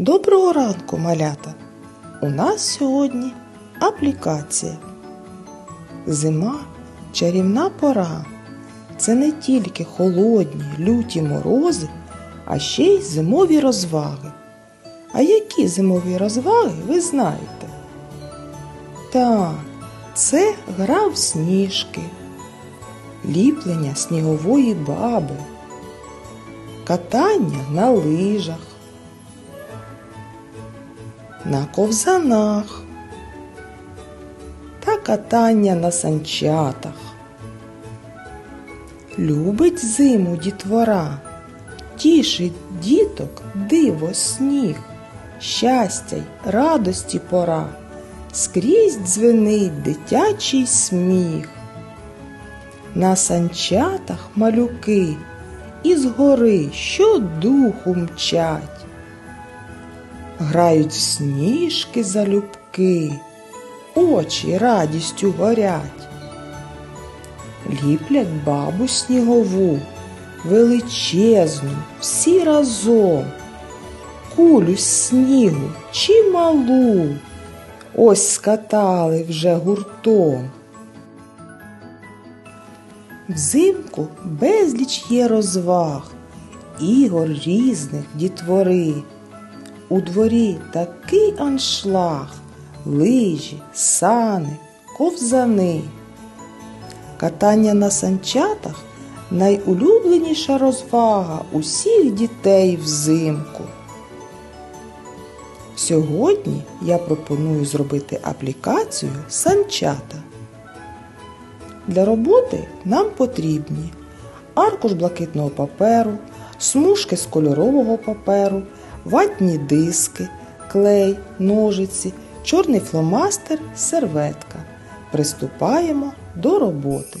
Доброго ранку, малята! У нас сьогодні аплікація. Зима чарівна пора. Це не тільки холодні, люті морози, а ще й зимові розваги. А які зимові розваги ви знаєте? Так, це гра в сніжки, ліплення снігової баби, катання на лижах, на ковзанах та катання на санчатах. Любить зиму дітвора, тішить діток диво сніг, щастя й радості пора, скрізь дзвенить дитячий сміх. На санчатах малюки із гори щодуху мчать. Грають сніжки залюбки, очі радістю горять. Ліплять бабу снігову, величезну, всі разом, кулю з снігу чи малу, ось скатали вже гуртом. Взимку безліч є розваг, ігор різних дітвори. У дворі такий аншлаг, лижі, сани, ковзани. Катання на санчатах найулюбленіша розвага усіх дітей взимку. Сьогодні я пропоную зробити аплікацію санчата. Для роботи нам потрібні аркуш блакитного паперу, смужки з кольорового паперу, ватні диски, клей, ножиці, чорний фломастер, серветка. Приступаємо до роботи.